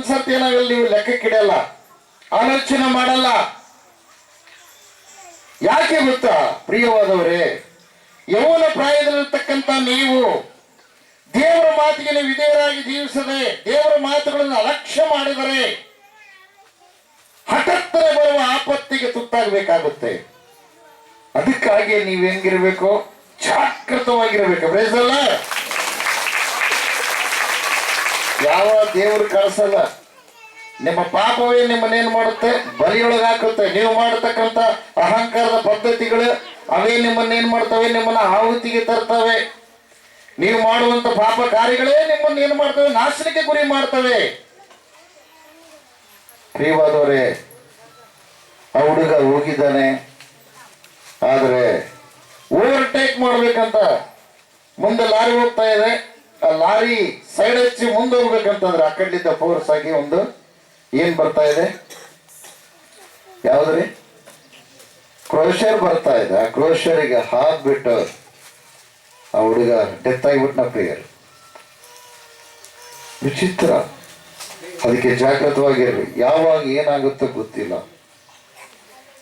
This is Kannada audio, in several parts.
ಒಂದ್ಸರ್ತಿ ಏನಾಗಲ್ಲ ನೀವು ಲೆಕ್ಕಕ್ಕಿಡಲ್ಲ ಆಲೋಚನೆ ಮಾಡಲ್ಲ. ಯಾಕೆ ಗೊತ್ತಾ, ಪ್ರಿಯವಾದವರೇ? ಯೌವನ ಪ್ರಾಯದಲ್ಲಿರ್ತಕ್ಕಂಥ ನೀವು, ದೇವರ ಮಾತಿಗೆ ವಿಧೇಯರಾಗಿ ಜೀವಿಸದೆ, ದೇವರ ಮಾತುಗಳನ್ನು ಅಲಕ್ಷ್ಯ ಮಾಡಿದರೆ, ಹಠಾತ್ತನೆ ಬರುವ ಆಪತ್ತಿಗೆ ತುತ್ತಾಗಬೇಕಾಗುತ್ತೆ. ಅದಕ್ಕಾಗಿ ನೀವು ಹೆಂಗಿರ್ಬೇಕು? ಜಾಗೃತವಾಗಿರ್ಬೇಕು ಬ್ರೇಸಲ್ಲ ಯಾವ ದೇವರು ಕಳಿಸಲ್ಲ ನಿಮ್ಮ ಪಾಪವೇ ನಿಮ್ಮನ್ನೇನು ಮಾಡುತ್ತೆ? ಬಲಿಯೊಳಗೆ ಹಾಕುತ್ತೆ ನೀವು ಮಾಡತಕ್ಕಂತ ಅಹಂಕಾರದ ಪದ್ಧತಿಗಳು, ಅವೇ ನಿಮ್ಮನ್ನೇನು ಮಾಡ್ತವೆ? ನಿಮ್ಮನ್ನ ಆಹುತಿಗೆ ತರ್ತವೆ. ನೀವು ಮಾಡುವಂತ ಪಾಪ ಕಾರ್ಯಗಳೇ ನಿಮ್ಮನ್ನ ಏನು ಮಾಡ್ತವೆ? ನಾಶನಕ್ಕೆ ಗುರಿ ಮಾಡ್ತವೆ. ಪ್ರಿಯವಾದವರೇ, ಆ ಹುಡುಗ ಹೋಗಿದ್ದಾನೆ. ಆದರೆ ಓವರ್ಟೇಕ್ ಮಾಡ್ಬೇಕಂತ ಮುಂದೆ ಲಾರಿ ಹೋಗ್ತಾ ಇದೆ. ಆ ಲಾರಿ ಸೈಡ್ ಹಚ್ಚಿ ಮುಂದೆ ಹೋಗ್ಬೇಕಂತಂದ್ರೆ ಆ ಕಡ್ಲಿದ್ದ ಫೋರ್ಸ್ ಆಗಿ ಒಂದು ಏನ್ ಬರ್ತಾ ಇದೆ? ಯಾವ್ದ್ರಿ? ಕ್ರೋಶರ್ ಬರ್ತಾ ಇದೆ. ಆ ಹಾಕ್ ಹಾಕ್ಬಿಟ್ಟು ಆ ಹುಡುಗ ಡೆತ್ ಆಗಿಬಿಟ್ನ ಪ್ರಿಯರ್? ವಿಚಿತ್ರ. ಅದಕ್ಕೆ ಜಾಗೃತವಾಗಿರ್ರಿ ಯಾವಾಗ ಏನಾಗುತ್ತೋ ಗೊತ್ತಿಲ್ಲ.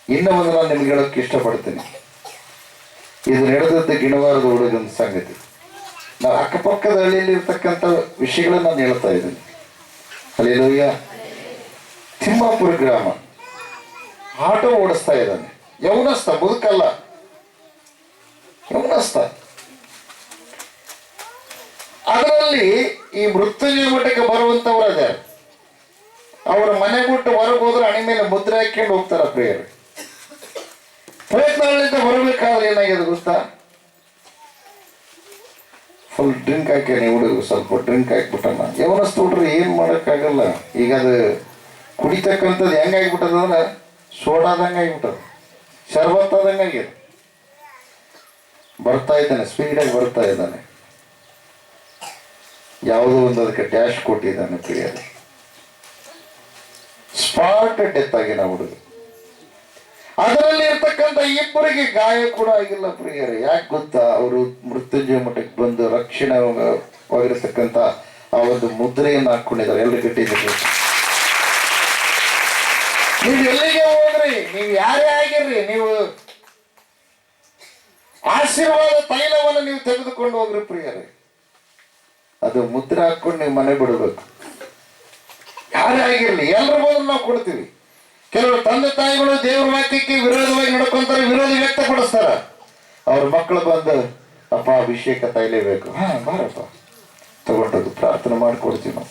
ಇನ್ನು ಒಂದು ನಾನು ನಿಮ್ಗೆ ಹೇಳೋಕೆ ಇಷ್ಟಪಡ್ತೀನಿ. ಇದು ನಡೆದದ್ದು ಗಿಣವಾರದ ಹುಡುಗನ ಸಂಗತಿ. ನಾವು ಅಕ್ಕಪಕ್ಕದ ಹಳ್ಳಿಯಲ್ಲಿ ಇರ್ತಕ್ಕಂಥ ವಿಷಯಗಳನ್ನ ನಾನು ಹೇಳ್ತಾ ಇದ್ದೀನಿ. ಅಲ್ಲಿಲೋಯ್ಯ ತಿಮ್ಮಾಪುರ ಗ್ರಾಮ. ಆಟೋ ಓಡಿಸ್ತಾ ಇದ್ದಾನೆ. ಯೌನಸ್ಥ ಬದುಕಲ್ಲ. ಯೌನಸ್ಥ ಅದರಲ್ಲಿ ಈ ಮೃತ್ಯುಂಜಯ ಮಠಕ್ಕೆ ಬರುವಂತವ್ರು ಅವರ ಮನೆ ಬಿಟ್ಟು ಹೊರಗೆ ಹೋದ್ರೆ ಮೇಲೆ ಮುದ್ರೆ ಹಾಕೊಂಡು ಹೋಗ್ತಾರ ಪ್ರೇಯರ್. ಪ್ರಯತ್ನಗಳಿಂದ ಬರಬೇಕಾದ್ರೆ ಏನಾಗಿದೆ ಗೊತ್ತಾ? ಫುಲ್ ಡ್ರಿಂಕ್ ಹುಡುಗ ಸ್ವಲ್ಪ ಡ್ರಿಂಕ್ ಹಾಕ್ಬಿಟ್ಟಣ್ಣ ಯವನಸ್ತು ಹುಡ್ರಿ ಏನ್ ಮಾಡಕ್ಕಾಗಲ್ಲ. ಈಗ ಅದು ಕುಡಿತಕ್ಕಂಥದ್ದು ಹೆಂಗಾಗ್ಬಿಟ್ಟದ ಅಂದ್ರೆ ಸೋಡಾದಂಗೆ ಆಗಿಬಿಟ್ಟದ. ಶರ್ಬತ್ ಆದಂಗೆ ಆಗಿದೆ ಬರ್ತಾ ಇದ್ದಾನೆ ಸ್ಪೀಡಾಗಿ ಬರ್ತಾ ಇದ್ದಾನೆ. ಯಾವುದೋ ಒಂದು ಅದಕ್ಕೆ ಡ್ಯಾಶ್ ಕೊಟ್ಟಿದ್ದಾನೆ ಪ್ರಿಯರು. ಸ್ಪಾಟ್ ಡೆತ್ ಆಗಿನ ಹುಡುಗ. ಅದರಲ್ಲಿ ಇರ್ತಕ್ಕಂಥ ಇಬ್ಬರಿಗೆ ಗಾಯ ಕೂಡ ಆಗಿಲ್ಲ ಪ್ರಿಯರು. ಯಾಕೆ ಗೊತ್ತಾ? ಅವರು ಮೃತ್ಯುಂಜಯ ಮಠಕ್ಕೆ ಬಂದು ರಕ್ಷಣೆ ಆಗಿರತಕ್ಕಂಥ ಆ ಒಂದು ಮುದ್ರೆಯನ್ನು ಹಾಕೊಂಡಿದ್ದಾರೆ. ಎಲ್ಲರೂ ಗಟ್ಟಿದ್ದಾರೆ ನೀವು ಎಲ್ಲಿಗೆ ಹೋಗ್ರಿ ನೀವು ಯಾರೇ ಆಗಿರ್ರಿ, ನೀವು ಆಶೀರ್ವಾದ ತೈಲವನ್ನು ನೀವು ತೆಗೆದುಕೊಂಡು ಹೋಗ್ರಿ ಪ್ರಿಯರೇ. ಅದು ಮುದ್ರೆ ಹಾಕೊಂಡು ನೀವು ಮನೆ ಬಿಡಬೇಕು. ಯಾರೇ ಆಗಿರ್ಲಿ ಎಲ್ಲರ ಬಂದ್ರು ನಾವು ಕೊಡ್ತೀವಿ. ಕೆಲವರು ತಂದೆ ತಾಯಿಗಳು ದೇವ್ರ ವಾಕ್ಯಕ್ಕೆ ವಿರೋಧವಾಗಿ ನಡ್ಕೊಂತಾರೆ, ವಿರೋಧ ವ್ಯಕ್ತಪಡಿಸ್ತಾರ. ಅವ್ರ ಮಕ್ಕಳು ಬಂದು, ಅಪ್ಪ, ಅಭಿಷೇಕ ತೈಲೇಬೇಕು ಹಾ, ಬಾರಪ್ಪ. ತಗೊಂಡೋದು ಪ್ರಾರ್ಥನೆ ಮಾಡಿಕೊಡ್ತೀವಿ ನಾವು.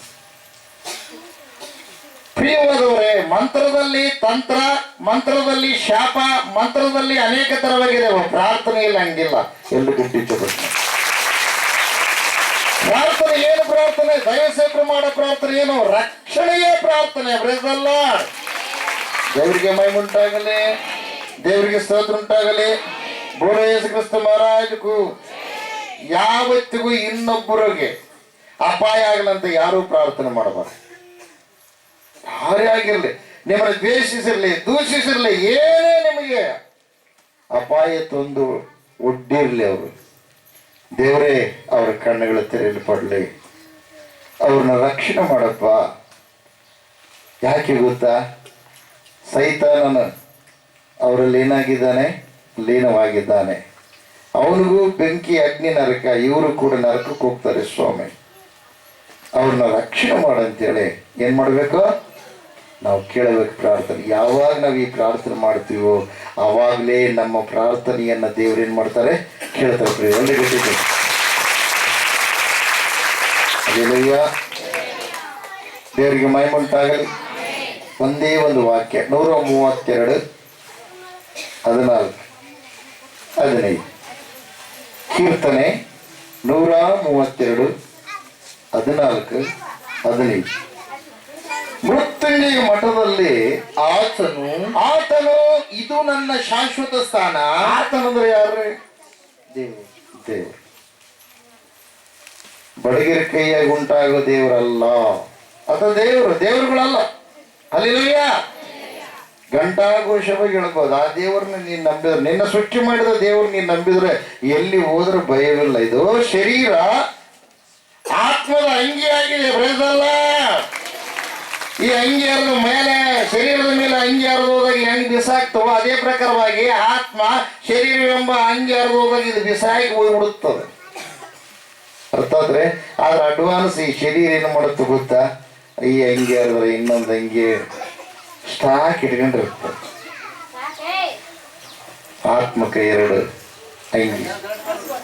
ಪ್ರಿಯವಾದವರೇ ಮಂತ್ರದಲ್ಲಿ ತಂತ್ರ ಮಂತ್ರದಲ್ಲಿ ಶಾಪ ಮಂತ್ರದಲ್ಲಿ ಅನೇಕ ತರವಾಗಿದೆ. ಪ್ರಾರ್ಥನೆಯಲ್ಲಿ ಹಂಗಿಲ್ಲ. ಎಂದು ಪ್ರಾರ್ಥನೆ ಏನು ಪ್ರಾರ್ಥನೆ? ದಯಸೇಕರು ಮಾಡೋ ಪ್ರಾರ್ಥನೆ ಏನು? ರಕ್ಷಣೆಯೇ ಪ್ರಾರ್ಥನೆ ಬ್ರೇಸಲ್ಲ ದೇವರಿಗೆ ಮೈಮುಂಟಾಗಲಿ ದೇವರಿಗೆ ಸ್ತೋತ್ರ ಉಂಟಾಗಲಿ. ಬೋರ ಯೇಸು ಕ್ರಿಸ್ತ ಮಹಾರಾಜಕ್ಕೂ ಯಾವತ್ತಿಗೂ ಇನ್ನೊಬ್ಬರಿಗೆ ಅಪಾಯ ಆಗಲಂತ ಯಾರೂ ಪ್ರಾರ್ಥನೆ ಮಾಡಬಾರ್ದು. ಯಾರೇ ಆಗಿರಲಿ, ನಿಮ್ಮನ್ನು ದ್ವೇಷಿಸಿರಲಿ, ದೂಷಿಸಿರಲಿ, ಏನೇ ನಿಮಗೆ ಅಪಾಯ ತಂದು ಒಡ್ಡಿರಲಿ ಅವರು. ದೇವರೇ, ಅವರ ಕಣ್ಣುಗಳು ತೆರೆಯಲು ಪಡಲಿ. ಅವ್ರನ್ನ ರಕ್ಷಣೆ ಮಾಡಪ್ಪ. ಯಾಕೆ ಗೊತ್ತಾ? ಸೈತಾನನು ಅವರಲ್ಲಿ ಲೀನಾಗಿದ್ದಾನೆ, ಲೀನವಾಗಿದ್ದಾನೆ. ಅವನಿಗೂ ಬೆಂಕಿ, ಅಗ್ನಿ, ನರಕ, ಇವರು ಕೂಡ ನರಕಕ್ಕೆ ಹೋಗ್ತಾರೆ ಸ್ವಾಮಿ. ಅವ್ರನ್ನ ರಕ್ಷಣೆ ಮಾಡಂತೇಳಿ ಏನು ಮಾಡಬೇಕು? ನಾವು ಕೇಳಬೇಕು ಪ್ರಾರ್ಥನೆ. ಯಾವಾಗ ನಾವು ಈ ಪ್ರಾರ್ಥನೆ ಮಾಡ್ತೀವೋ ಆವಾಗಲೇ ನಮ್ಮ ಪ್ರಾರ್ಥನೆಯನ್ನ ದೇವ್ರು ಏನು ಮಾಡ್ತಾರೆ? ಕೇಳ್ತಾರೆ ಪ್ರಿಯ. ಗೊತ್ತಿದೆ ಅಲ್ಲೆಲೂಯ್ಯ. ದೇವರಿಗೆ ಮೈಮುಂಟಾಗಲಿ ಒಂದೇ ಒಂದು ವಾಕ್ಯ, ನೂರ ಮೂವತ್ತೆರಡು, ಹದಿನಾಲ್ಕು, ಹದಿನೈದು. ಕೀರ್ತನೆ, ನೂರ ಮೂವತ್ತೆರಡು, ಹದಿನಾಲ್ಕು, ಹದಿನೈದು. ಮೃತ್ಯುಂಜಯ ಮಠದಲ್ಲಿ ಆತನು ಆತನು ಇದು ನನ್ನ ಶಾಶ್ವತ ಸ್ಥಾನ. ಆತನಂದ್ರೆ ಯಾರ್ರಿ? ದೇವರು. ದೇವರು. ಬಡಗಿರ ಕೈಯಾಗಿ ಉಂಟಾಗೋ ದೇವರಲ್ಲ. ಅದ ದೇವರು ದೇವರುಗಳಲ್ಲ. ಅಲ್ಲಿಲ್ಲ ಘಂಟಾಘೋಷವಾಗಿ ಹೇಳ್ಬೋದು ಆ ದೇವರನ್ನ ನೀನ್ ನಂಬಿದ್ರೆ ನಿನ್ನ ಸೃಷ್ಟಿ ಮಾಡಿದ ದೇವ್ರು ನೀನ್ ನಂಬಿದ್ರೆ ಎಲ್ಲಿ ಹೋದ್ರೆ ಭಯವಿಲ್ಲ. ಇದು ಶರೀರ ಆತ್ಮದ ಅಂಗಿಯಾಗಿದೆ ಬ್ರೇಸಲ್ಲ ಅಂಗಿ ಮೇಲೆ ಶರೀರದ ಮೇಲೆ ಅಂಗಿ ಹರಿದು ಹೋದಾಗ ಹೆಂಗ್ ಬಿಸಾಕ್ತವೋ ಅದೇ ಪ್ರಕಾರವಾಗಿ ಆತ್ಮ ಶರೀರವೆಂಬ ಅಂಗಿ ಹರಿದು ಹೋದಾಗ ಇದು ಬಿಸಾಕಿ ಹೋಗ್ಬಿಡುತ್ತದೆ. ಅರ್ಥ ಆದ್ರೆ ಆದ್ರೆ ಅಡ್ವಾನ್ಸ್ ಈ ಶರೀರ ಏನು ಮಾಡುತ್ತೆ ಗೊತ್ತಾ? ಈ ಅಂಗಿ ಹರಿದ್ರೆ ಇನ್ನೊಂದು ಅಂಗಿ ಸ್ಟಾಕ್ ಇಟ್ಕೊಂಡಿರುತ್ತೆ. ಆತ್ಮಕ್ಕೆ ಎರಡು ಅಂಗಿ.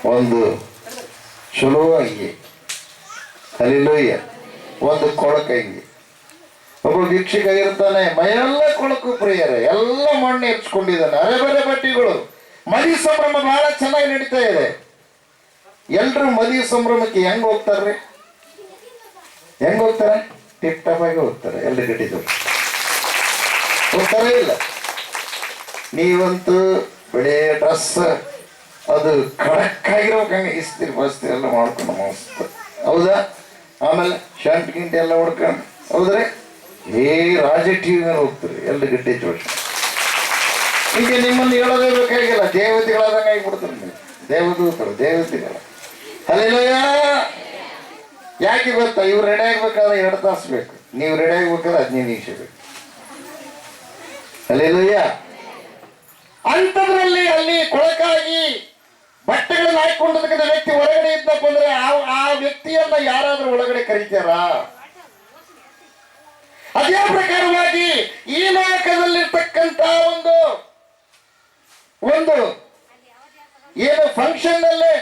ಒಂದು ಚಲೋ ಅಂಗಿ. ಅಲ್ಲಿಲೋಯ್ಯ ಒಂದು ಕೊಳಕ ಅಂಗಿ. ಒಬ್ಬ ಭಿಕ್ಷಿಕ ಇರ್ತಾನೆ, ಮೈಯೆಲ್ಲ ಕೊಳಕು ಪ್ರಿಯರೇ, ಎಲ್ಲ ಮಣ್ಣು ಎಚ್ಕೊಂಡಿದ್ದಾನೆ ಅರೆ ಬರೆ ಬಟ್ಟೆಗಳು ಮದಿ ಸಂಭ್ರಮ ಬಹಳ ಚೆನ್ನಾಗಿ ನಡೀತಾ ಇದೆ. ಎಲ್ರು ಮದಿ ಸಂಭ್ರಮಕ್ಕೆ ಹೆಂಗ್ ಹೋಗ್ತಾರ್ರಿ? ಹೆಂಗ್ ಹೋಗ್ತಾರೆ? ಟಿಪ್ ಟಾಪ್ ಆಗಿ ಹೋಗ್ತಾರೆ, ಎಲ್ರು ಗಟ್ಟಿದ್ರು ಹೋಗ್ತಾರೇ ಇಲ್ಲ? ನೀವಂತೂ ಬೆಳೆ ಡ್ರೆಸ್, ಅದು ಖಡಕ್ ಆಗಿರ್ಬೇಕಂಗೆ ಇಸ್ತಿರಿ ಬಸ್ತಿ ಎಲ್ಲ ಮಾಡ್ಕೊಂಡು ಮಸ್ತ್. ಹೌದಾ? ಆಮೇಲೆ, ಶರ್ಟ್ ಗಿಂಟ್ ಎಲ್ಲ ಹೊಡ್ಕೊಂಡು ಹೌದ್ರಿ? ಏ ರಾಜ ಹೋಗ್ತಾರೆ ಎಲ್ಲ ಗಡ್ಡೆ ಜೋಶ ಈಗ ನಿಮ್ಮನ್ನು ಹೇಳೋದೇ ಬೇಕಾಗಿಲ್ಲ, ದೇವತೆಗಳಾದಂಗೆ ಆಗಿಬಿಡ್ತಾರೆ ನೀವು. ದೇವದೂತರು ದೇವತೆಗಳ. ಅಲ್ಲಿಲ್ಲ ಯಾಕೆ ಗೊತ್ತಾ? ಇವ್ರು ರೆಡಿ ಆಗ್ಬೇಕಾದ್ರೆ ಎರಡು ತಾಸು ಬೇಕು. ನೀವು ರೆಡಿ ಆಗ್ಬೇಕಾದ್ರೆ ಹದಿನೈದು ನಿಮಿಷ ಬೇಕು. ಅಲ್ಲೆಲ್ಲಯ್ಯ ಅಂಥದ್ರಲ್ಲಿ ಅಲ್ಲಿ ಕೊಳಕಾಗಿ ಬಟ್ಟೆಗಳನ್ನ ಹಾಕೊಂಡಿದ್ದಕ್ಕೆ ವ್ಯಕ್ತಿ ಹೊರಗಡೆ ಇದ್ದಪ್ಪ ಅಂದ್ರೆ ಆ ವ್ಯಕ್ತಿಯನ್ನ ಯಾರಾದ್ರೂ ಒಳಗಡೆ ಕರೀತಾರ? ಅದೇ ಪ್ರಕಾರವಾಗಿ ಈ ಲೋಕದಲ್ಲಿರ್ತಕ್ಕಂತ ಒಂದು ಒಂದು ಏನು ಫಂಕ್ಷನ್ನಲ್ಲಿ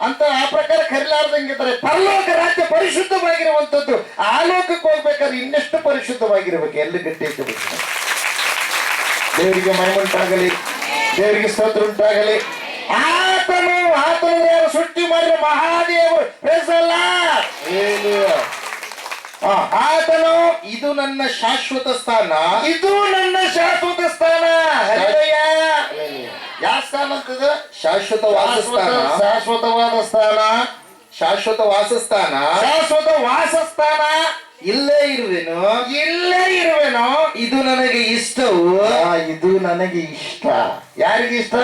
ಅಂತ ಆ ಪ್ರಕಾರ ಕರಿಲಾರ್ದಂಗಿದ್ದಾರೆ ಪರಲೋಕ ರಾಜ್ಯ ಪರಿಶುದ್ಧವಾಗಿರುವಂತದ್ದು ಆ ಲೋಕಕ್ಕೆ ಹೋಗ್ಬೇಕಾದ್ರೆ ಇನ್ನೆಷ್ಟು ಪರಿಶುದ್ಧವಾಗಿರ್ಬೇಕು? ಎಲ್ಲಿ ಗಟ್ಟಿ ದೇವರಿಗೆ ಮೈಮುಂಟಾಗಲಿ, ದೇವರಿಗೆ ಸ್ತೋತ್ರ ಉಂಟಾಗಲಿ ಆತನು ಆತನು ಸೃಷ್ಟಿ ಮಾಡಿದ ಮಹಾದೇವರು ಆತನು ಇದು ನನ್ನ ಶಾಶ್ವತ ಸ್ಥಾನ. ಇದು ನನ್ನ ಶಾಶ್ವತ ಸ್ಥಾನ. ಯಾವ ಸ್ಥಾನ ಅಂತದ ಶಾಶ್ವತ ವಾಸಸ್ಥಾನ. ಶಾಶ್ವತವಾದ ಸ್ಥಾನ. ಶಾಶ್ವತ ವಾಸಸ್ಥಾನ. ಶಾಶ್ವತ ವಾಸಸ್ಥಾನ. ಇಲ್ಲೇ ಇರುವೆನು. ಇಲ್ಲೇ ಇರುವೆನು. ಇದು ನನಗೆ ಇಷ್ಟವು. ಇದು ನನಗೆ ಇಷ್ಟ. ಯಾರಿಗೆ ಇಷ್ಟ?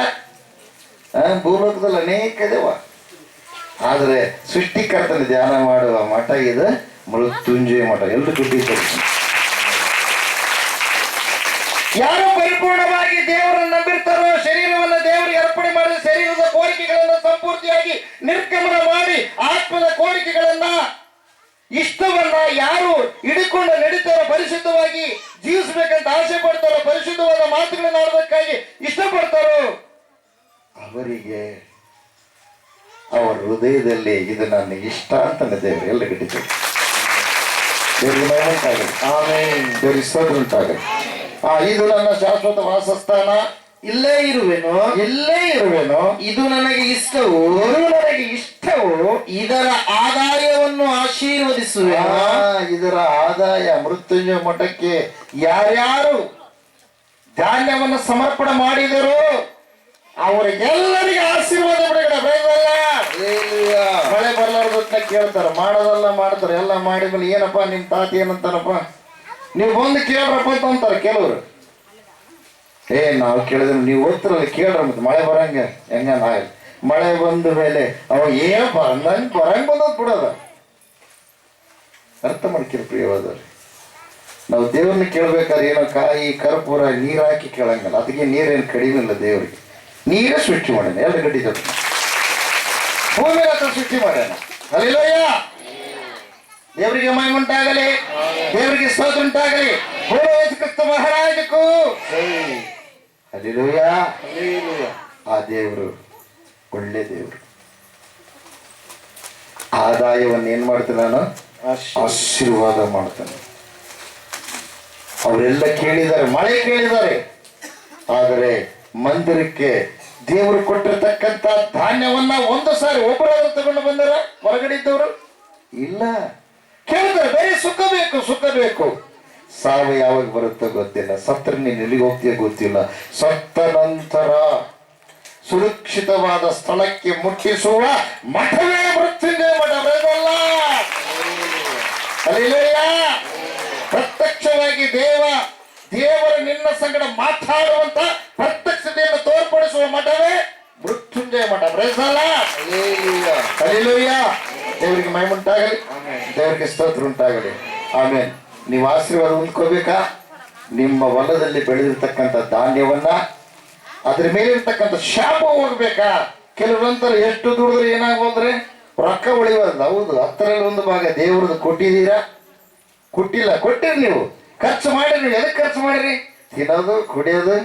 ಭೂಲೋಕದಲ್ಲಿ ಅನೇಕ ಇದಾವ ಆದರೆ ಸೃಷ್ಟಿಕರ್ತನ ಧ್ಯಾನ ಮಾಡುವ ಮಠ ಇದು. ಮೃತ್ಯುಂಜಯ ಮಠ ಎಲ್ಲರೂ ಗುಡ್ಡಿದ್ದಾರೆ ಯಾರು ಪರಿಪೂರ್ಣವಾಗಿ ದೇವರನ್ನು ನಂಬಿರ್ತಾರೋ, ಶರೀರವನ್ನು ದೇವರಿಗೆ ಅರ್ಪಣೆ ಮಾಡಿದ ಶರೀರದ ಕೋರಿಕೆಗಳನ್ನು ಸಂಪೂರ್ತಿಯಾಗಿ ನಿರ್ಗಮನ ಮಾಡಿ ಆತ್ಮದ ಕೋರಿಕೆಗಳನ್ನ ಇಷ್ಟವನ್ನ ಯಾರು ಹಿಡಿಕೊಂಡು ನಡೀತಾರೋ, ಪರಿಶುದ್ಧವಾಗಿ ಜೀವಿಸಬೇಕಂತ ಆಸೆ ಪಡ್ತಾರೋ, ಪರಿಶುದ್ಧವಾದ ಮಾತುಗಳನ್ನು ಆಡೋದಕ್ಕಾಗಿ ಇಷ್ಟಪಡ್ತಾರೋ, ಅವರಿಗೆ ಅವರ ಹೃದಯದಲ್ಲಿ ಇದು ನನ್ನ ಇಷ್ಟ ಅಂತ ದೇವರು ಎಲ್ಲ ಗಟ್ಟಿದ್ದಾರೆ ಮಹಿಮೆ ಉಂಟಾಗಲಿ ಸ್ತೋತ್ರ ಉಂಟಾಗಲಿ ಆ ಇದು ನನ್ನ ಶಾಶ್ವತ ವಾಸಸ್ಥಾನ. ಇಲ್ಲೇ ಇರುವೆನು. ಇಲ್ಲೇ ಇರುವೆನು. ಇದು ನನಗೆ ಇಷ್ಟವು. ಇದು ನನಗೆ ಇಷ್ಟವು. ಇದರ ಆದಾಯವನ್ನು ಆಶೀರ್ವದಿಸುವ ಇದರ ಆದಾಯ ಮೃತ್ಯುಂಜಯ ಮಠಕ್ಕೆ ಯಾರ್ಯಾರು ಧಾನ್ಯವನ್ನು ಸಮರ್ಪಣೆ ಮಾಡಿದರು ಅವರಿಗೆಲ್ಲರಿಗೆ ಆಶೀರ್ವಾದ ಬಿಡುಗಡೆ ಬೈಬಲ್ಲ ಮಳೆ ಬರ್ಲಾರ್ದನ್ನ ಕೇಳ್ತಾರ ಮಾಡೋದೆಲ್ಲ ಮಾಡ್ತಾರೆ, ಎಲ್ಲ ಮಾಡಿದ್ಮೇಲೆ ಏನಪ್ಪ ನಿಮ್ ತಾತಿ ಏನಂತಾರಪ್ಪ? ನೀವು ಬಂದು ಕೇಳ್ರಪ್ಪ ಅಂತ ಅಂತಾರೆ ಕೆಲವರು. ಏ, ನಾವು ಕೇಳಿದ್ರೆ ನೀವು ಓದ್ತಿರಲ್ಲ ಕೇಳ್ರ ಮತ್ತೆ, ಮಳೆ ಬರಂಗ, ಹೆಂಗ ನಾಯಿ ಮಳೆ ಬಂದ ಮೇಲೆ ಅವ ಏನ್ ಬಂದಂಗ್ ಬರಂಗ್ ಬಂದದ್ ಬಿಡೋದ. ಅರ್ಥ ಮಾಡ್ಕಿರಿ ಪ್ರಿಯವಾದವ್ರಿ ನಾವು ದೇವ್ರನ್ನ ಕೇಳ್ಬೇಕಾದ್ರೆ ಏನೋ ಕಾಯಿ, ಕರ್ಪೂರ, ನೀರ್ ಹಾಕಿ ಕೇಳಂಗಿಲ್ಲ. ಅದಕ್ಕೆ ನೀರೇನು ಕಡಿಮೆ ಇಲ್ಲ ದೇವ್ರಿಗೆ. ನೀರೇ ಸೃಷ್ಟಿ ಮಾಡ್ಯಾನ ಎರಡು ಗಡ್ಡಿ ಜೊತೆ. ಭೂಮಿ ಹತ್ರ ಸೃಷ್ಟಿ ಮಾಡ್ಯಾನ. ಅಲ್ಲಿಲ್ಲಯ್ಯ ದೇವರಿಗೆ ಮಹಿಮೆ ಉಂಟಾಗಲಿ, ದೇವರಿಗೆ ಸ್ತೋತ್ರ ಉಂಟಾಗಲಿ. ಕ್ರಿಸ್ತ ಮಹಾರಾಜಕ್ಕೂ. ಅಲ್ಲಿಲ್ಲಯ್ಯ ಆ ದೇವರು ಒಳ್ಳೆ ದೇವರು. ಆದಾಯವನ್ನು ಏನ್ ಮಾಡ್ತೇನೆ ನಾನು? ಆಶೀರ್ವಾದ ಮಾಡ್ತೇನೆ. ಅವರೆಲ್ಲ ಕೇಳಿದ್ದಾರೆ, ಮಳೆ ಕೇಳಿದ್ದಾರೆ. ಆದರೆ ಮಂದಿರಕ್ಕೆ ದೇವರು ಕೊಟ್ಟಿರ್ತಕ್ಕಂಥ ಧಾನ್ಯವನ್ನ ಒಂದು ಸಾರಿ ಒಬ್ಬರಾದ್ರೂ ತಗೊಂಡು ಬಂದಾರ? ಹೊರಗಡೆ ಇದ್ದವರು? ಇಲ್ಲ. ಕೇಳಿದ್ರೆ ಬರೀ ಸುಖ ಬೇಕು ಸುಖ ಬೇಕು. ಸಾವು ಯಾವಾಗ ಬರುತ್ತೋ ಗೊತ್ತಿಲ್ಲ. ಸತ್ರ ನೀನು ಎಲ್ಲಿಗೆ ಹೋಗ್ತೀಯ ಗೊತ್ತಿಲ್ಲ. ಸತ್ತ ನಂತರ ಸುರಕ್ಷಿತವಾದ ಸ್ಥಳಕ್ಕೆ ಮುಟ್ಟಿಸುವ ಮಠವೇ ಮೃತ್ಯುಂಜಯ ಮಠ ಬರೆದಲ್ಲ ಅಲ್ಲಿಲ್ಲ ಪ್ರತ್ಯಕ್ಷವಾಗಿ ದೇವ ದೇವರ ನಿನ್ನ ಸಂಗಡ ಮಾತಾಡುವಂತ ಪ್ರತ್ಯಕ್ಷತೆಯನ್ನು ತೋರ್ಪಡಿಸುವ ಮಠವೇ ಮೃತ್ಯುಂಜಯ ಮಠ. ಬ್ರೇಸಲ್ಲ ದೇವರಿಗೆ ಮೈ ಉಂಟಾಗಲಿ. ದೇವರಿಗೆ ಸ್ತೋತ್ರ ಉಂಟಾಗಲಿ. ಆಮೇಲೆ ನೀವು ಆಶೀರ್ವಾದ ಉಂದ್ಕೋಬೇಕಾ ನಿಮ್ಮ ಹೊಲದಲ್ಲಿ ಬೆಳೆದಿರ್ತಕ್ಕಂಥ ಧಾನ್ಯವನ್ನ ಅದ್ರ ಮೇಲೆ ಇರ್ತಕ್ಕಂಥ ಶಾಪ ಹೋಗ್ಬೇಕಾ? ಕೆಲವ್ರಂತಾರೆ ಎಷ್ಟು ದುಡಿದ್ರೆ ಏನಾಗೋದ್ರೆ ರೊಕ್ಕ ಉಳಿಯೋದು ಹೌದು ಹತ್ತರಲ್ಲಿ ಒಂದು ಭಾಗ ದೇವ್ರದ್ದು ಕೊಟ್ಟಿದ್ದೀರಾ? ಕೊಟ್ಟಿಲ್ಲ ಕೊಟ್ಟಿರಿ ನೀವು. ಖರ್ಚು ಮಾಡಿರಿ ಎದಕ್ಕೆ ಖರ್ಚು ಮಾಡಿರಿ ತಿನ್ನೋದು, ಕುಡಿಯೋದು,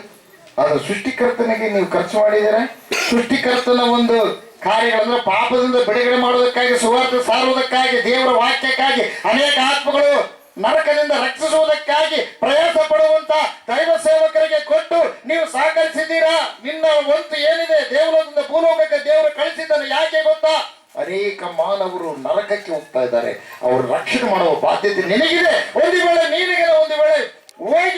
ಅದು ಸೃಷ್ಟಿಕರ್ತನಿಗೆ ನೀವು ಖರ್ಚು ಮಾಡಿದರೆ ಸೃಷ್ಟಿಕರ್ತನ ಒಂದು ಕಾರ್ಯಗಳಂದ್ರೆ ಪಾಪದಿಂದ ಬಿಡುಗಡೆ ಮಾಡೋದಕ್ಕಾಗಿ ಸುವಾರ್ತೆ ಸಾರುವುದಕ್ಕಾಗಿ, ದೇವರ ವಾಕ್ಯಕ್ಕಾಗಿ, ಅನೇಕ ಆತ್ಮಗಳು ನರಕದಿಂದ ರಕ್ಷಿಸುವುದಕ್ಕಾಗಿ ಪ್ರಯಾಸ ಪಡುವಂತ ದೈವ ಸೇವಕರಿಗೆ ಕೊಟ್ಟು ನೀವು ಸಹಕರಿಸಿದ್ದೀರಾ? ನಿನ್ನ ಒಂದು ಏನಿದೆ? ದೇವಲೋಕದಿಂದ ಭೂಲೋಕಕ್ಕೆ ದೇವರು ಕಳಿಸಿದ್ದಾನೆ ಯಾಕೆ ಗೊತ್ತಾ? ಅನೇಕ ಮಾನವರು ನರಕಕ್ಕೆ ಹೋಗ್ತಾ ಇದ್ದಾರೆ. ಅವರು ರಕ್ಷಣೆ ಮಾಡುವ ಬಾಧ್ಯತೆ ನಿನಗಿದೆ. ಒಂದು ವೇಳೆ ನೀನಿಗೆ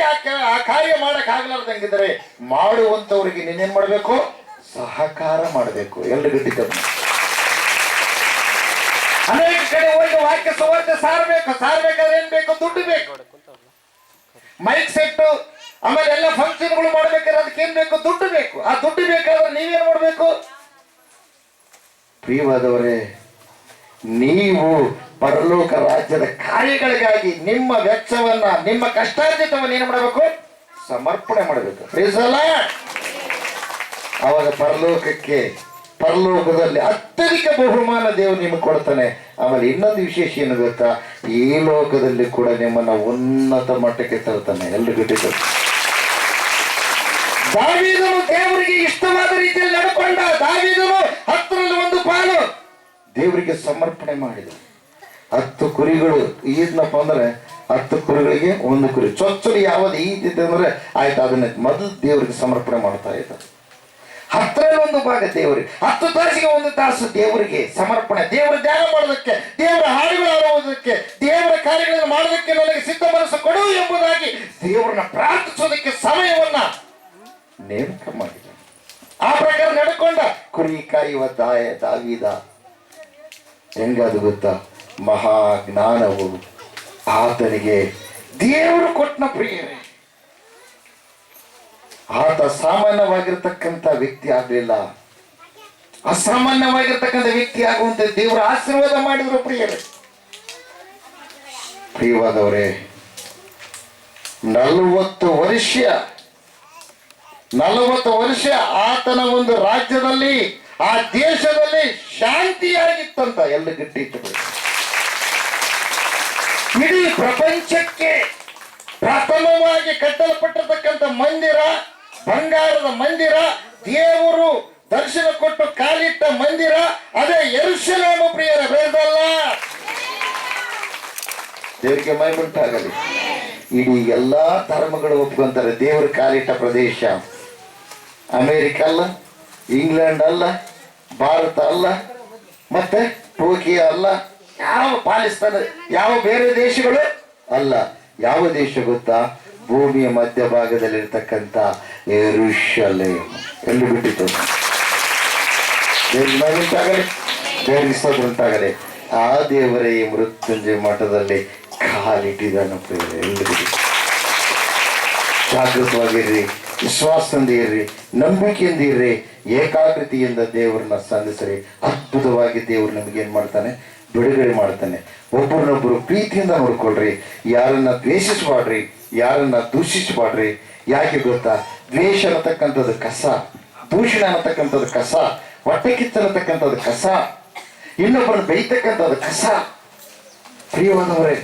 ಹೋಗಿ ಆ ಕಾರ್ಯ ಮಾಡಕ್ ಆಗ್ಲಾರ್ದಂಗಿದ್ರೆ ಮಾಡುವಂತವ್ರಿಗೆ ನೀನೇನ್ ಮಾಡ್ಬೇಕು? ಸಹಕಾರ ಮಾಡಬೇಕು. ಎಲ್ರು ಗಟ್ಟಿದ್ದ ಅನೇಕ ಕಡೆ ಒಂದು ವಾಕ್ಯ ಸುವಾರ್ತೆ ಸಾರ್ಬೇಕು. ಸಾರ್ಬೇಕಾದ್ರೆ ಏನ್ ಬೇಕು? ದುಡ್ಡು ಬೇಕು. ಮೈಕ್ ಸೆಟ್ ಆಮೇಲೆ ಎಲ್ಲ ಫಂಕ್ಷನ್ಗಳು ಮಾಡ್ಬೇಕಾದ್ರೆ ಅದಕ್ಕೆ ಏನ್ ಬೇಕು? ದುಡ್ಡು ಬೇಕು. ಆ ದುಡ್ಡು ಬೇಕಾದ್ರೆ ನೀವೇನ್ ಮಾಡ್ಬೇಕು? ಪ್ರಿಯವಾದವರೇ ನೀವು ಪರಲೋಕ ರಾಜ್ಯದ ಕಾರ್ಯಗಳಿಗಾಗಿ ನಿಮ್ಮ ವೆಚ್ಚವನ್ನ, ನಿಮ್ಮ ಕಷ್ಟಾರ್ಜಿತವನ್ನ ಏನ್ ಮಾಡಬೇಕು? ಸಮರ್ಪಣೆ ಮಾಡಬೇಕು. ಅವಾಗ ಪರಲೋಕಕ್ಕೆ, ಪರಲೋಕದಲ್ಲಿ ಅತ್ಯಧಿಕ ಬಹುಮಾನ ದೇವರು ನಿಮಗೆ ಕೊಡ್ತಾನೆ. ಆಮೇಲೆ ಇನ್ನೊಂದು ವಿಶೇಷ ಏನು ಗೊತ್ತಾ? ಈ ಲೋಕದಲ್ಲಿ ಕೂಡ ನಿಮ್ಮನ್ನ ಉನ್ನತ ಮಟ್ಟಕ್ಕೆ ತರ್ತಾನೆ. ಎಲ್ರಿಗೂ ದಾವೀದನು ದೇವರಿಗೆ ಇಷ್ಟವಾದ ರೀತಿಯಲ್ಲಿ ನಡ್ಕೊಂಡ. ದಾವಿದನು ಹತ್ತರಲ್ಲಿ ಒಂದು ಪಾಲು. ದೇವರಿಗೆ ಸಮರ್ಪಣೆ ಮಾಡಿದ. ಹತ್ತು ಕುರಿಗಳು ಈದ್ನಪ್ಪ ಅಂದ್ರೆ ಹತ್ತು ಕುರಿಗಳಿಗೆ ಒಂದು ಕುರಿ. ಚೊಚ್ಚಲು ಯಾವ್ದು ಈದಿದೆ ಅಂದ್ರೆ ಆಯ್ತು, ಅದನ್ನ ಮೊದಲು ದೇವರಿಗೆ ಸಮರ್ಪಣೆ ಮಾಡ್ತಾ ಇದ್ದ. ಹತ್ತರಲ್ಲಿ ಒಂದು ಭಾಗ ದೇವರಿಗೆ, ಹತ್ತು ತಾಸಿಗೆ ಒಂದು ತಾಸು ದೇವರಿಗೆ ಸಮರ್ಪಣೆ. ದೇವರ ಧ್ಯಾನ ಮಾಡೋದಕ್ಕೆ, ದೇವರ ಹಾಡುಗಳು ಆಡುವುದಕ್ಕೆ ದೇವರ ಕಾರ್ಯಗಳನ್ನು ಮಾಡೋದಕ್ಕೆ ನನಗೆ ಸಿದ್ಧ ಮನಸ್ಸು ಕೊಡು ಎಂಬುದಾಗಿ ದೇವರನ್ನ ಪ್ರಾರ್ಥಿಸೋದಕ್ಕೆ ಸಮಯವನ್ನ ನೇಮಕ ಮಾಡಿದ. ಆ ಪ್ರಕಾರ ನಡ್ಕೊಂಡ ಕುರಿ ಕಾಯುವ ದಾಯ ದಾವಿದ ಹೆಂಗದು ಗೊತ್ತಾ? ಮಹಾ ಜ್ಞಾನವು ಆತನಿಗೆ ದೇವರು ಕೊಟ್ಟನ ಪ್ರಿಯರೇ. ಆತ ಸಾಮಾನ್ಯವಾಗಿರ್ತಕ್ಕಂಥ ವ್ಯಕ್ತಿ ಆಗಲಿಲ್ಲ. ಅಸಾಮಾನ್ಯವಾಗಿರ್ತಕ್ಕಂಥ ವ್ಯಕ್ತಿ ಆಗುವಂತೆ ದೇವರ ಆಶೀರ್ವಾದ ಮಾಡಿದ್ರು ಪ್ರಿಯರೇ. ಪ್ರಿಯವಾದವರೇ, ನಲವತ್ತು ವರ್ಷ ನಲವತ್ತು ವರ್ಷ ಆತನ ಒಂದು ರಾಜ್ಯದಲ್ಲಿ ಆ ದೇಶದಲ್ಲಿ ಶಾಂತಿಯಾಗಿತ್ತಂತ ಎಲ್ಲ ಗಟ್ಟಿ ಇಟ್ಟುಕೊಳ್ಳಿ ಇಡೀ ಪ್ರಪಂಚಕ್ಕೆ ಪ್ರಥಮವಾಗಿ ಕಟ್ಟಲ್ಪಟ್ಟಿರ್ತಕ್ಕಂಥ ಮಂದಿರ, ಬಂಗಾರದ ಮಂದಿರ, ದೇವರು ದರ್ಶನ ಕೊಟ್ಟು ಕಾಲಿಟ್ಟ ಮಂದಿರ, ಅದೇ ಎರುಶಲೇಮ ಪ್ರಿಯರ ಬೇಡಲ್ಲ ದೇವರಿಗೆ ಮೈ ಉಂಟಾಗಲಿ ಇಡೀ ಎಲ್ಲಾ ಧರ್ಮಗಳು ಒಪ್ಕೊಂತಾರೆ, ದೇವರು ಕಾಲಿಟ್ಟ ಪ್ರದೇಶ. ಅಮೇರಿಕ ಅಲ್ಲ? ಇಂಗ್ಲೆಂಡ್ ಅಲ್ಲ, ಭಾರತ ಅಲ್ಲ, ಮತ್ತೆ ಟೋಕಿಯೋ ಅಲ್ಲ ಯಾವ ಪಾಕಿಸ್ತಾನ ಯಾವ ಬೇರೆ ದೇಶಗಳು ಅಲ್ಲ. ಯಾವ ದೇಶ ಗೊತ್ತಾ? ಭೂಮಿಯ ಮಧ್ಯಭಾಗದಲ್ಲಿರ್ತಕ್ಕಂಥ ಎರುಶಲೇಮ್ ಎಲ್ಲಿ ಮಹಿಮೆ ಉಂಟಾಗಲಿ ಬೇರಿಸೋದು ಉಂಟಾಗಲಿ ಆ ದೇವರ ಈ ಮೃತ್ಯುಂಜಯ ಮಠದಲ್ಲಿ ಕಾಲಿಟ್ಟಿದ್ದಾನೆ ಎಲ್ಲಿ ಜಾಗೃತವಾಗಿರ್ರಿ ವಿಶ್ವಾಸದಿಂದ ಇರ್ರಿ ನಂಬಿಕೆಯಿಂದ ಇರ್ರಿ ಏಕಾಗ್ರತೆಯಿಂದ ದೇವರನ್ನ ಸಂಧಿಸ್ರಿ. ಅದ್ಭುತವಾಗಿ ದೇವರು ನಮಗೆ ಏನ್ ಮಾಡ್ತಾನೆ? ಬಿಡುಗಡೆ ಮಾಡ್ತಾನೆ. ಒಬ್ಬರನ್ನೊಬ್ಬರು ಪ್ರೀತಿಯಿಂದ ನೋಡ್ಕೊಳ್ರಿ. ಯಾರನ್ನ ದ್ವೇಷಿಸಬಾಡ್ರಿ, ಯಾರನ್ನ ದೂಷಿಸಬಾಡ್ರಿ, ಯಾಕೆ ಗೊತ್ತಾ? ದ್ವೇಷ ಅನ್ನತಕ್ಕಂಥದ್ದು ಕಸ, ದೂಷಣ ಅನ್ನತಕ್ಕಂಥದ್ದು ಕಸ, ಹೊಟ್ಟೆ ಕಿತ್ತನತಕ್ಕಂಥದ್ದು ಕಸ, ಇನ್ನೊಬ್ಬರನ್ನ ಬೈತಕ್ಕಂಥದ್ದು ಕಸ. ಪ್ರಿಯವಾದವರೇ,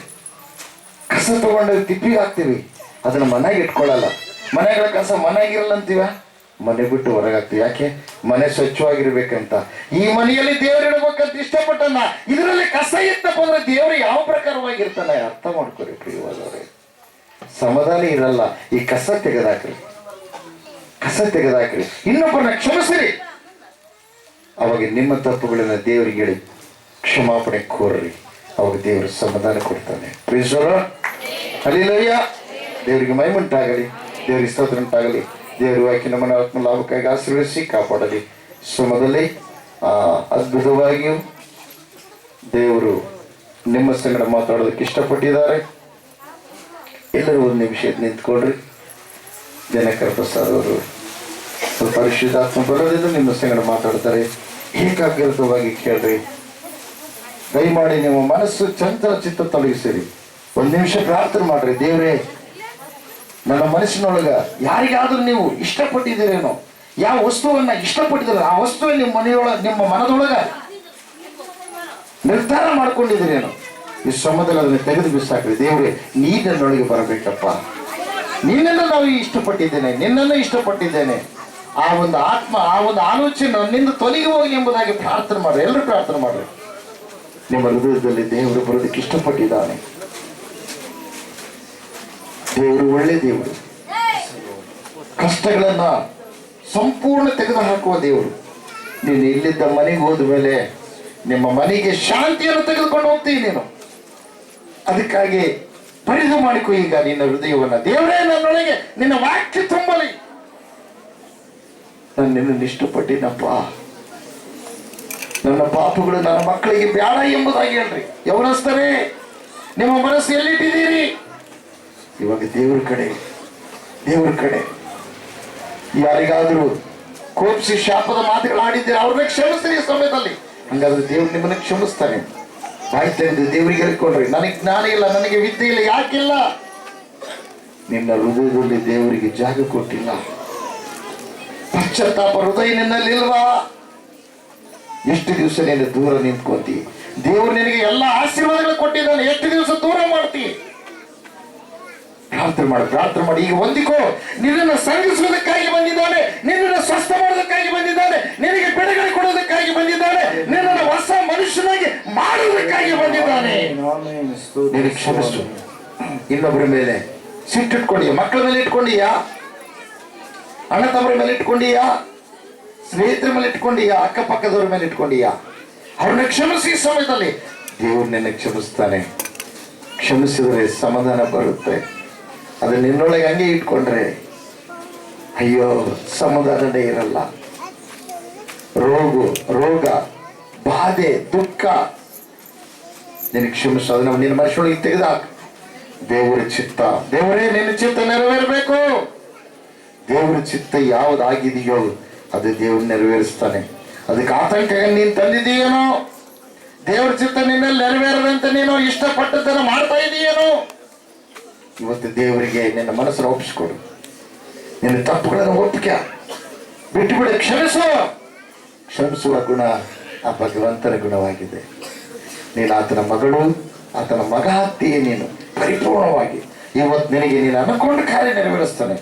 ಕಸ ತಗೊಂಡು ತಿಪ್ಪಿಗೆ ಹಾಕ್ತೀವಿ ಅದನ್ನ ಮನೆಗೆ ಇಟ್ಕೊಳ್ಳಲ್ಲ. ಮನೆಗಳ ಕಸ ಮನೆಗಿರಲ್ಲ ಅಂತೀವ? ಮನೆ ಬಿಟ್ಟು ಹೊರಗೆ ಹಾಕ್ತೀವಿ ಯಾಕೆ? ಮನೆ ಸ್ವಚ್ಛವಾಗಿರ್ಬೇಕಂತ. ಈ ಮನೆಯಲ್ಲಿ ದೇವ್ರು ಇಡ್ಬೇಕಂತ ಇಷ್ಟಪಟ್ಟನ ಇದರಲ್ಲಿ ಕಸ ಇತ್ತಪ್ಪ ಅಂದ್ರೆ ದೇವ್ರು ಯಾವ ಪ್ರಕಾರವಾಗಿರ್ತಾನೆ? ಅರ್ಥ ಮಾಡ್ಕೊರಿ ಪ್ರಿಯವಾದವ್ರೆ. ಸಮಾಧಾನ ಇರಲ್ಲ. ಈ ಕಸ ತೆಗೆದಾಕ್ರಿ. ಕಸ ತೆಗೆದಾಕ್ರಿ. ಇನ್ನೊಬ್ಬರನ್ನ ಕ್ಷಮಿಸಿರಿ. ಅವಾಗ ನಿಮ್ಮ ತಪ್ಪುಗಳನ್ನ ದೇವರಿಗೆ ಹೇಳಿ ಕ್ಷಮಾಪಣೆ ಕೋರ್ರಿ. ಅವಾಗ ದೇವರು ಸಮಾಧಾನ ಕೊಡ್ತಾನೆ. ಪ್ರೀಸರ ಅಲ್ಲಿ ದೇವರಿಗೆ ಮೈಮುಂಟಾಗಲಿ. ದೇವರಿಗೆ ಸ್ತೋತ್ರ ಉಂಟಾಗಲಿ ದೇವರು ಆಕೆ ನಮ್ಮನ್ನು ಆತ್ಮ ಲಾಭಕ್ಕಾಗಿ ಆಶೀರ್ವದಿಸಿ ಕಾಪಾಡಲಿ. ಶ್ರಮದಲ್ಲಿ, ಆ, ಅದ್ಭುತವಾಗಿಯೂ ದೇವರು ನಿಮ್ಮ ಸಂಗಡ ಮಾತಾಡೋದಕ್ಕೆ ಇಷ್ಟಪಟ್ಟಿದ್ದಾರೆ. ಎಲ್ಲರೂ ಒಂದು ನಿಮಿಷ ನಿಂತ್ಕೊಳ್ರಿ. ದಿನಕರ ಪ್ರಸಾದ್ ಅವರು, ಪರಿಶುದ್ಧಾತ್ಮ ಬರೋದ್ರಿಂದ ನಿಮ್ಮ ಸಂಗಡ ಮಾತಾಡ್ತಾರೆ. ಏಕಾಗ್ರತವಾಗಿ ಕೇಳ್ರಿ. ದಯಮಾಡಿ ನಿಮ್ಮ ಮನಸ್ಸು ಚಂಚಲ ಚಿತ್ತ ತೊಲಗಿಸಿರಿ ಒಂದು ನಿಮಿಷ ಪ್ರಾರ್ಥನೆ ಮಾಡ್ರಿ. ದೇವ್ರೇ ನನ್ನ ಮನಸ್ಸಿನೊಳಗ ಯಾರಿಗಾದ್ರೂ ನೀವು ಇಷ್ಟಪಟ್ಟಿದ್ದೀರೇನೋ, ಯಾವ ವಸ್ತುವನ್ನ ಇಷ್ಟಪಟ್ಟಿದ್ದೀರ, ಆ ವಸ್ತುವೆ ನಿಮ್ಮ ಮನೆಯೊಳಗೆ, ನಿಮ್ಮ ಮನದೊಳಗ ನಿರ್ಧಾರ ಮಾಡ್ಕೊಂಡಿದ್ದೀರೇನೋ, ಈ ಸಮುದ್ರ ಅದನ್ನು ತೆಗೆದು ಬಿಸಾಕ್ರಿ. ದೇವ್ರೆ ನೀ ನನ್ನೊಳಗೆ ಬರಬೇಕಪ್ಪ. ನಿನ್ನನ್ನು ನಾವು ಇಷ್ಟಪಟ್ಟಿದ್ದೇನೆ, ನಿನ್ನನ್ನು ಇಷ್ಟಪಟ್ಟಿದ್ದೇನೆ. ಆ ಒಂದು ಆತ್ಮ, ಆ ಒಂದು ಆಲೋಚನೆ ನನ್ನಿಂದ ತೊಲಗಿ ಹೋಗಿ ಎಂಬುದಾಗಿ ಪ್ರಾರ್ಥನೆ ಮಾಡ್ರಿ. ಎಲ್ಲರೂ ಪ್ರಾರ್ಥನೆ ಮಾಡ್ರಿ. ನಿಮ್ಮ ಹೃದಯದಲ್ಲಿ ದೇವರು ಬರೋದಕ್ಕೆ ಇಷ್ಟಪಟ್ಟಿದ್ದಾನೆ. ದೇವರು ಒಳ್ಳೆ ದೇವರು. ಕಷ್ಟಗಳನ್ನ ಸಂಪೂರ್ಣ ತೆಗೆದು ಹಾಕುವ ದೇವರು. ನೀನು ಇಲ್ಲಿದ್ದ ಮನೆಗೆ ಹೋದ ಮೇಲೆ ನಿಮ್ಮ ಮನೆಗೆ ಶಾಂತಿಯನ್ನು ತೆಗೆದುಕೊಂಡು ಹೋಗ್ತೀನಿ ನೀನು. ಅದಕ್ಕಾಗಿ ಪರಿದು ಮಾಡಿಕೊ ಈಗ ನಿನ್ನ ಹೃದಯವನ್ನ. ದೇವರೇ ನನ್ನೊಳಗೆ ನಿನ್ನ ವಾಕ್ಯ ತುಂಬಲಿ. ನಾನು ನಿನ್ನನ್ನು ಇಷ್ಟಪಟ್ಟಿನಪ್ಪ. ನನ್ನ ಪಾಪಗಳು ನನ್ನ ಮಕ್ಕಳಿಗೆ ಬೇಡ ಎಂಬುದಾಗಿ ಹೇಳ್ರಿ. ಯವನಸ್ತರೇ ನಿಮ್ಮ ಮನಸ್ಸು ಎಲ್ಲಿಟ್ಟಿದ್ದೀರಿ? ಇವಾಗ ದೇವ್ರ ಕಡೆ ದೇವ್ರ ಕಡೆ. ಯಾರಿಗಾದರೂ ಕೋಪಿಸಿ ಶಾಪದ ಮಾತುಗಳು ಆಡಿದ್ದೀರ? ಅವ್ರನ್ನ ಕ್ಷಮಿಸ್ರಿ ಈ ಸಮಯದಲ್ಲಿ. ಹಂಗಾದ್ರೆ ದೇವ್ರು ನಿಮ್ಮನ್ನ ಕ್ಷಮಿಸ್ತಾನೆ. ಆಯ್ತಾ ದೇವರಿಗೆ ಹೇಳ್ಕೊಂಡ್ರಿ, ನನಗೆ ಜ್ಞಾನ ಇಲ್ಲ, ನನಗೆ ವಿದ್ಯೆ ಇಲ್ಲ, ಯಾಕಿಲ್ಲ? ನಿನ್ನ ಹೃದಯದಲ್ಲಿ ದೇವರಿಗೆ ಜಾಗ ಕೊಟ್ಟಿಲ್ಲ. ಪಶ್ಚಾತ್ತಾಪ ಹೃದಯ ನಿನ್ನಲ್ಲಿಲ್ವಾ? ಎಷ್ಟು ದಿವಸ ನೀನು ದೂರ ನಿಂತ್ಕೋತಿ? ದೇವರು ನಿನಗೆ ಎಲ್ಲ ಆಶೀರ್ವಾದಗಳು ಕೊಟ್ಟಿದ್ದಾನೆ. ಎಷ್ಟು ದಿವಸ ದೂರ ಮಾಡ್ತಿ? ಪ್ರಾರ್ಥನೆ ಮಾಡು, ಪ್ರಾರ್ಥನೆ ಮಾಡಿ. ಈಗ ಹೊಂದಿಕೋ, ನಿನ್ನನ್ನು ಸಂಗಿಸುವುದಕ್ಕಾಗಿ ಬಂದಿದ್ದಾನೆ, ನಿನ್ನನ್ನು ಸ್ವಸ್ಥ ಮಾಡೋದಕ್ಕಾಗಿ ಬಂದಿದ್ದಾನೆ, ನಿನಗೆ ಬಿಡುಗಡೆ ಕೊಡೋದಕ್ಕಾಗಿ ಬಂದಿದ್ದಾನೆ, ನಿನ್ನನ್ನು ಹೊಸ ಮನುಷ್ಯನಾಗಿ ಮಾಡುವುದಕ್ಕಾಗಿ ಬಂದಿದ್ದಾನೆ. ಕ್ಷಮಿಸು. ಇನ್ನೊಬ್ಬರ ಮೇಲೆ ಸಿಟ್ಟಿಟ್ಕೊಂಡಿಯ, ಮಕ್ಕಳ ಮೇಲೆ ಇಟ್ಕೊಂಡಿಯಾ, ಅಣ್ಣ ತಮ್ಮರ ಮೇಲೆ ಇಟ್ಕೊಂಡಿಯಾ, ಸ್ನೇಹಿತರ ಮೇಲೆ ಇಟ್ಕೊಂಡಿಯಾ, ಅಕ್ಕಪಕ್ಕದವರ ಮೇಲೆ ಇಟ್ಕೊಂಡಿಯಾ. ಅವ್ರನ್ನ ಕ್ಷಮಿಸಿ ಸಮಯದಲ್ಲಿ ದೇವ್ರು ನಿನ್ನ ಕ್ಷಮಿಸ್ತಾನೆ. ಕ್ಷಮಿಸಿದರೆ ಸಮಾಧಾನ ಬರುತ್ತೆ. ಅದು ನಿನ್ನೊಳಗೆ ಹಂಗೆ ಇಟ್ಕೊಂಡ್ರೆ, ಅಯ್ಯೋ ಸಮಾಧಾನನೇ ಇರಲ್ಲ. ರೋಗ ರೋಗ, ಬಾಧೆ, ದುಃಖ. ನಿನ್ ಕ್ಷಮಿಸು ಅದನ್ನ ನಿನ್ನ ಮನುಷ್ಯೊಳಗೆ ತೆಗೆದಾಕ. ದೇವರ ಚಿತ್ತ, ದೇವರೇ, ನಿನ್ನ ಚಿತ್ತ ನೆರವೇರಬೇಕು. ದೇವರ ಚಿತ್ತ ಯಾವುದಾಗಿದೆಯೋ, ಅದು ದೇವ್ರು ನೆರವೇರಿಸ್ತಾನೆ. ಅದಕ್ಕೆ ಆತಂಕ ನೀನು ತಂದಿದೀಯೇನೋ ದೇವ್ರ ಚಿತ್ತ ನಿನ್ನಲ್ಲಿ ನೆರವೇರದಂತೆ ನೀನು ಇಷ್ಟಪಟ್ಟದ್ದನ್ನು ಮಾಡ್ತಾ ಇದೀಯೇನೋ? ಇವತ್ತು ದೇವರಿಗೆ ನಿನ್ನ ಮನಸ್ಸನ್ನು ಒಪ್ಪಿಸಿಕೊಡು. ನಿನ್ನ ತಪ್ಪುಗಳನ್ನು ಒಪ್ಪಿಕ. ಬಿಟ್ಟು ಬಿಡು ಕ್ಷಮಿಸು. ಕ್ಷಮಿಸುವ ಗುಣ ಆ ಭಗವಂತನ ಗುಣವಾಗಿದೆ. ನೀನು ಆತನ ಮಗಳು, ಆತನ ಮಗ ಹತ್ತಿಯೇ ನೀನು. ಪರಿಪೂರ್ಣವಾಗಿ ಇವತ್ತು ನಿನಗೆ ನೀನು ಅನ್ಕೊಂಡು ಕಾರ್ಯ ನೆರವೇರಿಸ್ತಾನೆ.